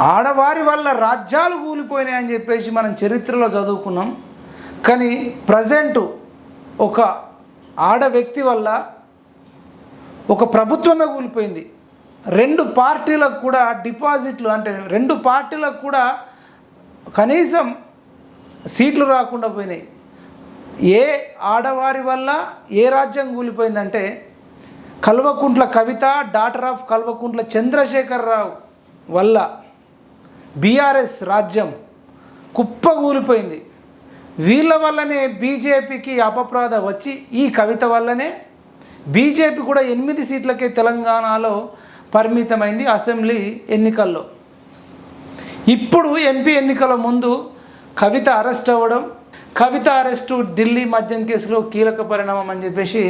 ఆడవారి వల్ల రాజ్యాలు కూలిపోయినాయి అని చెప్పేసి మనం చరిత్రలో చదువుకున్నాం. కానీ ప్రజెంట్ ఒక ఆడ వ్యక్తి వల్ల ఒక ప్రభుత్వమే కూలిపోయింది. రెండు పార్టీలకు కూడా డిపాజిట్లు అంటే రెండు పార్టీలకు కూడా కనీసం సీట్లు రాకుండా పోయినాయి. ఏ ఆడవారి వల్ల ఏ రాజ్యం కూలిపోయిందంటే కల్వకుంట్ల కవిత డాటర్ ఆఫ్ కల్వకుంట్ల చంద్రశేఖరరావు వల్ల బీఆర్ఎస్ రాజ్యం కుప్పగూలిపోయింది వీళ్ళ వల్లనే బీజేపీకి అపప్రాధ వచ్చి ఈ కవిత వల్లనే బీజేపీ కూడా ఎనిమిది సీట్లకే తెలంగాణలో పరిమితమైంది అసెంబ్లీ ఎన్నికల్లో. ఇప్పుడు ఎంపీ ఎన్నికల ముందు కవిత అరెస్ట్ అవ్వడం కవిత అరెస్టు ఢిల్లీ మద్యం కేసులో కీలక పరిణామం అని చెప్పేసి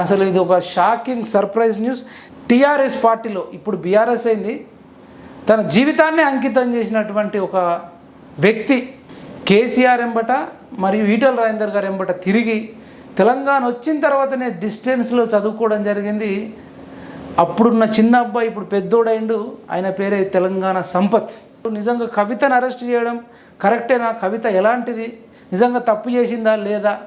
అసలు ఇది ఒక షాకింగ్ సర్ప్రైజ్ న్యూస్. టీఆర్ఎస్ పార్టీలో ఇప్పుడు బీఆర్ఎస్ అయింది. తన జీవితాన్ని అంకితం చేసినటువంటి ఒక వ్యక్తి కేసీఆర్ ఎంబట మరియు ఈటల రాజేందర్ గారు ఎంబట తిరిగి తెలంగాణ వచ్చిన తర్వాతనే డిస్టెన్స్లో చదువుకోవడం జరిగింది. అప్పుడున్న చిన్న అబ్బాయి ఇప్పుడు పెద్దోడైండు. ఆయన పేరే తెలంగాణ సంపత్. నిజంగా కవితను అరెస్ట్ చేయడం కరెక్టేనా? కవిత ఎలాంటిది? నిజంగా తప్పు చేసిందా లేదా?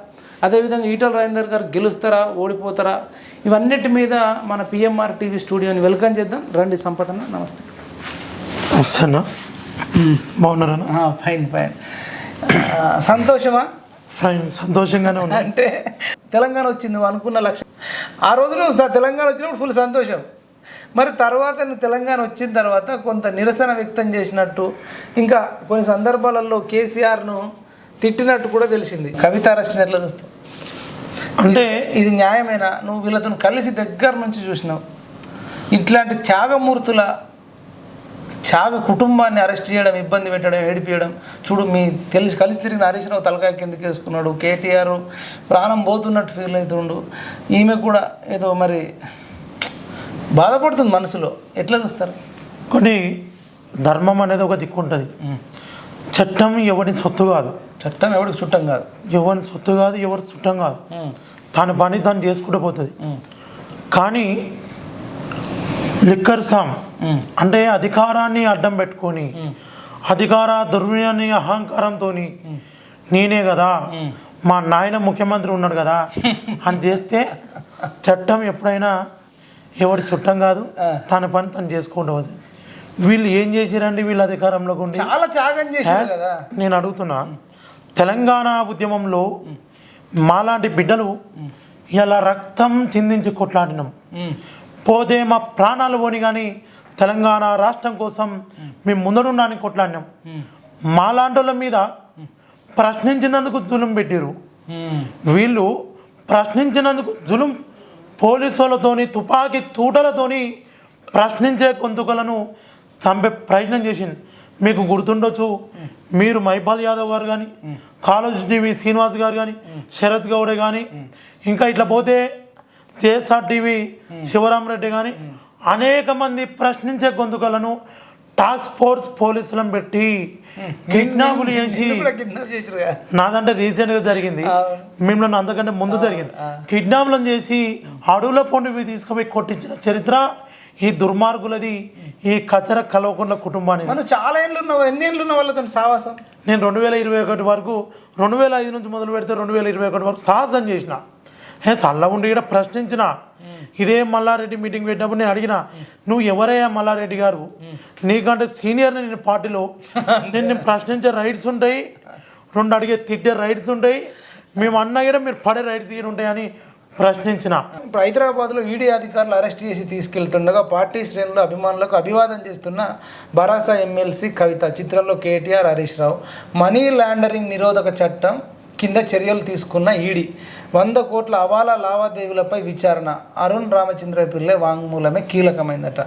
అదేవిధంగా ఈటల రాజేందర్ గారు గెలుస్తారా? ఓడిపోతారా? ఇవన్నిటి మీద మన పిఎంఆర్ టీవీ స్టూడియోని వెల్కమ్ చేద్దాం. రండి సంపదన్న నమస్తే. వస్తానా? బాగున్నారన్నా ఫైన్ ఫైన్. సంతోషమా? ఫైన్ సంతోషంగానే ఉన్నా. అంటే తెలంగాణ వచ్చింది అనుకున్న లక్ష్యం. ఆ రోజు తెలంగాణ వచ్చినప్పుడు ఫుల్ సంతోషం. మరి తర్వాత నువ్వు తెలంగాణ వచ్చిన తర్వాత కొంత నిరసన వ్యక్తం చేసినట్టు ఇంకా కొన్ని సందర్భాలలో కేసీఆర్ను తిట్టినట్టు కూడా తెలిసింది. కవిత అరెస్ట్ని ఎట్లా చూస్తావు అంటే ఇది న్యాయమేనా? నువ్వు వీళ్ళతో కలిసి దగ్గర నుంచి చూసినావు. ఇట్లాంటి త్యాగమూర్తుల త్యాగ కుటుంబాన్ని అరెస్ట్ చేయడం ఇబ్బంది పెట్టడం ఏడిపించడం చూడు మీ తెలిసి కలిసి తిరిగిన హరీష్ రావు తలకాయ కిందకి వేసుకున్నాడు. కేటీఆర్ ప్రాణం పోతున్నట్టు ఫీల్ అవుతుండు. ఈమె కూడా ఏదో మరి బాధపడుతుంది మనసులో. ఎట్లా చూస్తారు? కొన్ని ధర్మం అనేది ఒక దిక్కు ఉంటుంది. చట్టం ఎవరి సొత్తు కాదు. చట్టం ఎవరికి చుట్టం కాదు. ఎవరి సొత్తు కాదు ఎవరి చుట్టం కాదు. తన పని తను చేసుకుంటూ పోతుంది. కానీ లిక్కర్ స్కామ్ అంటే అధికారాన్ని అడ్డం పెట్టుకొని అధికార దుర్వినియోగాన్ని అహంకారంతో నేనే కదా మా నాయన ముఖ్యమంత్రి ఉన్నాడు కదా అని చేస్తే చట్టం ఎప్పుడైనా ఎవరి చుట్టం కాదు తన పని తను చేసుకుంటూ పోతుంది వీళ్ళు ఏం చేశారండి వీళ్ళ అధికారంలోకి ఉండి? చాలా త్యాగం చేశారు నేను అడుగుతున్నా తెలంగాణ ఉద్యమంలో మాలాంటి బిడ్డలు ఇలా రక్తం చిందించి కొట్లాడినాం. పోతే మా ప్రాణాలు పోని కానీ తెలంగాణ రాష్ట్రం కోసం మేము ముందడుండడానికి కొట్లాడినాం. మాలాంటి మీద ప్రశ్నించినందుకు జులుం పెట్టిరు వీళ్ళు ప్రశ్నించినందుకు జులుం పోలీసులతోని తుపాకీ తూటలతోని ప్రశ్నించే గొంతుకలను చంపే ప్రయత్నం చేసింది. మీకు గుర్తుండొచ్చు మీరు మైపాల్ యాదవ్ గారు కానీ కాలేజ్ టీవీ శ్రీనివాస్ గారు కానీ శరత్ గౌడ్ కానీ ఇంకా ఇట్లా పోతే జేఎస్ఆర్ టీవీ శివరామరెడ్డి కానీ అనేక మంది ప్రశ్నించే గొంతుకలను టాస్క్ ఫోర్స్ పోలీసులను పెట్టి కిడ్నాపులు చేసి నాదంటే రీసెంట్గా జరిగింది. మిమ్మల్ని అంతకంటే ముందు జరిగింది. కిడ్నాప్లను చేసి అడవుల పొండి తీసుకుపోయి కొట్టించిన చరిత్ర ఈ దుర్మార్గులది ఈ కచర కలవకుండా కుటుంబానికి మనం చాలా ఏళ్ళు ఉన్నావు ఎన్ని ఏళ్ళు ఉన్న వాళ్ళతో సావాసం? నేను రెండు వేల ఇరవై ఒకటి వరకు రెండు వేల ఐదు నుంచి మొదలు పెడితే రెండు వేల ఇరవై ఒకటి వరకు సాహసం చేసిన. హే చల్ల ఉండి ఇక్కడ ప్రశ్నించిన. ఇదే మల్లారెడ్డి మీటింగ్ పెట్టినప్పుడు నేను అడిగిన నువ్వు ఎవరయ్యా మల్లారెడ్డి గారు? నీకంటే సీనియర్ నేను పార్టీలో నేను నేను ప్రశ్నించే రైట్స్ ఉంటాయి రెండు అడిగే తిట్టే రైట్స్ ఉంటాయి. మేము అన్నా కూడా మీరు పడే రైట్స్ కూడా ఉంటాయని ప్రశ్నించిన. ఇప్పుడు హైదరాబాద్లో ఈడీ అధికారులు అరెస్ట్ చేసి తీసుకెళ్తుండగా పార్టీ శ్రేణులు అభిమానులకు అభివాదం చేస్తున్న బరాసా ఎమ్మెల్సీ కవిత చిత్రంలో KTR Harish Rao. Money laundering నిరోధక చట్టం కింద చర్యలు తీసుకున్న ఈడీ. వంద కోట్ల అవాలా లావాదేవీలపై విచారణ. అరుణ్ రామచంద్ర పిల్లే వాంగ్మూలమే కీలకమైందట.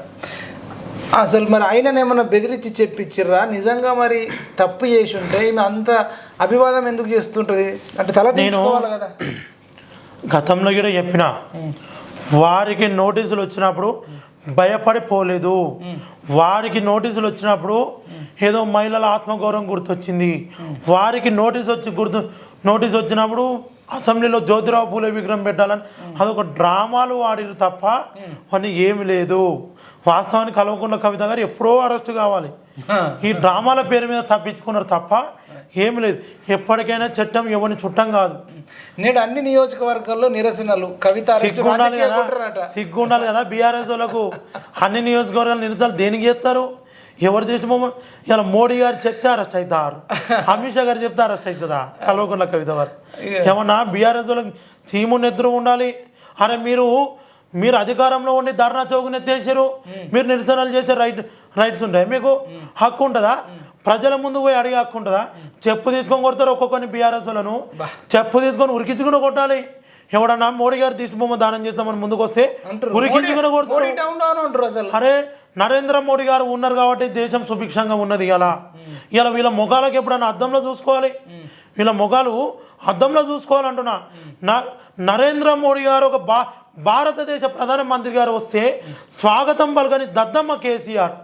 అసలు మరి ఆయనను ఏమన్నా బెదిరించి చెప్పించిర్రా? నిజంగా మరి తప్పు చేసి ఉంటే ఈమె అంత అభివాదం ఎందుకు చేస్తుంటుంది? అంటే తల తీసుకోవాలి కదా. గతంలో కూడా చెప్పిన. వారికి నోటీసులు వచ్చినప్పుడు భయపడి పోలేదు వారికి నోటీసులు వచ్చినప్పుడు ఏదో మహిళల ఆత్మగౌరవం గుర్తొచ్చింది. వారికి నోటీస్ వచ్చి గుర్తు నోటీస్ వచ్చినప్పుడు అసెంబ్లీలో జ్యోతిరావు పూలే విగ్రహం పెట్టాలని. అదొక డ్రామాలు ఆడిరు తప్ప అని ఏమి లేదు. వాస్తవానికి కలవకుండా కవిత గారు ఎప్పుడో అరెస్ట్ కావాలి. ఈ డ్రామాల పేరు మీద తప్పించుకున్నారు తప్ప ఏమి లేదు. ఎప్పటికైనా చట్టం ఎవరిని చుట్టం కాదు. నేడు అన్ని నియోజకవర్గాల్లో నిరసనలు. కవిత అరెస్ట్ సిగ్గు ఉండాలి రాజకీయ కదా. కుట్రనట. సిగ్గు ఉండాలి కదా బీఆర్ఎస్ వాళ్ళకు. అన్ని నియోజకవర్గాలు నిరసనలు దేనికి చేస్తారు? ఎవరు చేసిన బొమ్మ? ఇలా మోడీ గారు చెప్తే అరెస్ట్ అవుతారు అమిత్ షా గారు చెప్తే అరెస్ట్ అవుతుందా కల్వకుంట్ల కవిత వారు ఏమన్నా బీఆర్ఎస్ వాళ్ళకి చీముని ఎదురు ఉండాలి? అరే మీరు మీరు అధికారంలో ఉండి ధర్నా చౌకని ఎత్తేసారు మీరు నిరసనలు చేసే రైట్ రైట్స్ ఉంటాయి మీకు హక్కు ఉంటుందా? ప్రజల ముందు పోయి అడిగే హక్కు ఉంటుందా? చెప్పు తీసుకొని కొడతారు ఒక్కొక్కరిని బీఆర్ఎస్ వాళ్ళను. చెప్పు తీసుకొని ఉరికించుకుని కొట్టాలి. ఎవడన్నా మోడీ గారు బొమ్మ దానం చేస్తామని ముందుకు వస్తే ఉరికించుకుని కొడతారు. అరే నరేంద్ర మోడీ గారు ఉన్నారు కాబట్టి దేశం సుభిక్షంగా ఉన్నది ఇలా ఇలా వీళ్ళ ముఖాలకు ఎప్పుడన్నా అద్దంలో చూసుకోవాలి? వీళ్ళ ముఖాలు అద్దంలో చూసుకోవాలంటున్నా. నా నరేంద్ర మోడీ గారు ఒక బా భారతదేశ ప్రధానమంత్రి గారు వస్తే స్వాగతం పలకని దద్దమ్మ కేసీఆర్.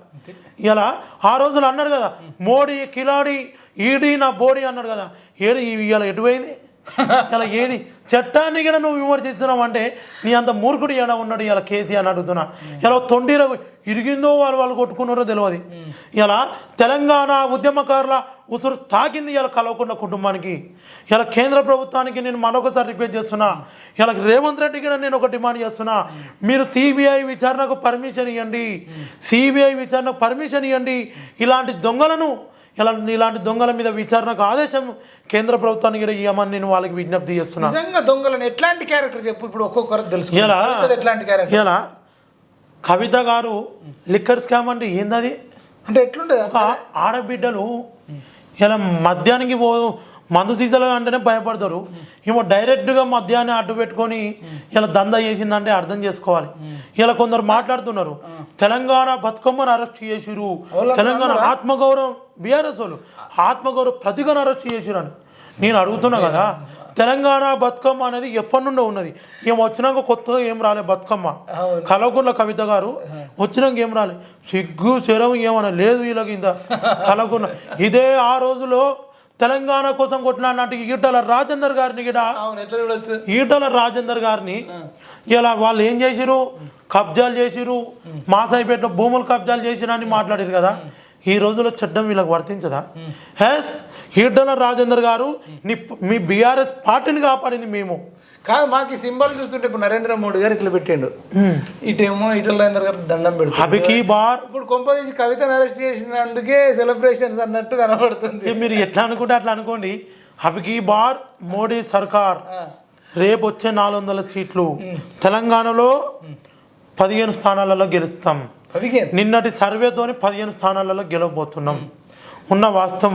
ఇలా ఆ రోజులు అన్నాడు కదా మోడీ కిలాడి ఈడీ నా బోడీ అన్నాడు కదా. ఏడు ఇలా ఎటు పోయింది ఇలా ఏడి చట్టాన్ని కూడా నువ్వు విమర్శిస్తున్నావు అంటే నీ అంత మూర్ఖుడు ఎలా ఉన్నాడు? ఇలా కేసీ అని అడుగుతున్నా. ఇలా తొండిర ఇరిగిందో వాళ్ళు వాళ్ళు కొట్టుకున్నారో తెలియదు ఇలా తెలంగాణ ఉద్యమకారుల ఉసురు తాకింది ఇలా కలవకుండా కుటుంబానికి. ఇలా కేంద్ర ప్రభుత్వానికి నేను మరొకసారి రిక్వెస్ట్ చేస్తున్నా. ఇలా రేవంత్ రెడ్డి కూడా నేను ఒక డిమాండ్ చేస్తున్నా. మీరు సిబిఐ విచారణకు పర్మిషన్ ఇవ్వండి సిబిఐ విచారణకు పర్మిషన్ ఇవ్వండి ఇలాంటి దొంగలను ఇలా ఇలాంటి దొంగల మీద విచారణకు ఆదేశం కేంద్ర ప్రభుత్వానికి ఇవ్వమని నేను వాళ్ళకి విజ్ఞప్తి చేస్తున్నా. నిజంగా దొంగలను ఎట్లాంటి క్యారెక్టర్ చెప్పు? ఇప్పుడు ఒక్కొక్కరు తెలుసు? కవితది ఎట్లాంటి క్యారెక్టర్ ఇలా కవిత గారు లిక్కర్ స్కామ్ అంటే ఏందది? అంటే ఎట్లుంటది? ఒక ఆడబిడ్డలు ఇలా మద్యానికి పో మందు సీసాలు అంటేనే భయపడతారు. ఏమో డైరెక్ట్గా మద్యాన్ని అడ్డు పెట్టుకొని ఇలా దందా చేసిందంటే అర్థం చేసుకోవాలి. ఇలా కొందరు మాట్లాడుతున్నారు. తెలంగాణ బతుకమ్మను అరెస్ట్ చేసిరు తెలంగాణ ఆత్మగౌరవం బీఆర్ఎస్ వాళ్ళు ఆత్మగౌరవ ప్రతిగను అరెస్ట్ చేసిరు అని నేను అడుగుతున్నా కదా తెలంగాణ బతుకమ్మ అనేది ఎప్పటి నుండో ఉన్నది. ఏం వచ్చినాక కొత్తగా ఏం రాలే బతుకమ్మ. కలవకుంట్ల కవిత గారు వచ్చినాక ఏం రాలే. సిగ్గు శరం ఏమన్నా లేదు వీళ్ళకి ఇంత. కలవకుంట్ల ఇదే ఆ రోజులో తెలంగాణ కోసం కొట్లాడినట్టు ఈటల రాజేందర్ గారిని కూడా ఈటల రాజేందర్ గారిని ఇలా వాళ్ళు ఏం చేసిరు కబ్జాలు చేసిరు మాసాయిపేట భూములు కబ్జాలు చేసిరు అని మాట్లాడారు కదా? ఈ రోజులో చట్టం వీళ్ళకి వర్తించదా? హెస్ ఈటల రాజేందర్ గారు మీ బీఆర్ఎస్ పార్టీని కాపాడింది మేము. కాదు మాకు ఈ సింబల్ చూస్తుంటే ఇప్పుడు నరేంద్ర మోడీ గారు ఇట్లా పెట్టిండు. ఇటేమో ఇటల నరేంద్ర గారు దండం పెడుతుంది బార్. ఇప్పుడు కొంపదీసి కవితను అరెస్ట్ చేసినందుకే సెలబ్రేషన్స్ అన్నట్టు కనబడుతుంది. మీరు ఎట్లా అనుకుంటే అట్లా అనుకోండి. అభికి బార్ మోడీ సర్కార్. రేపు వచ్చే నాలుగు వందల సీట్లు. తెలంగాణలో పదిహేను స్థానాలలో గెలుస్తాం. నిన్నటి సర్వేతోని పదిహేను స్థానాలలో గెలవబోతున్నాం. ఉన్న వాస్తవం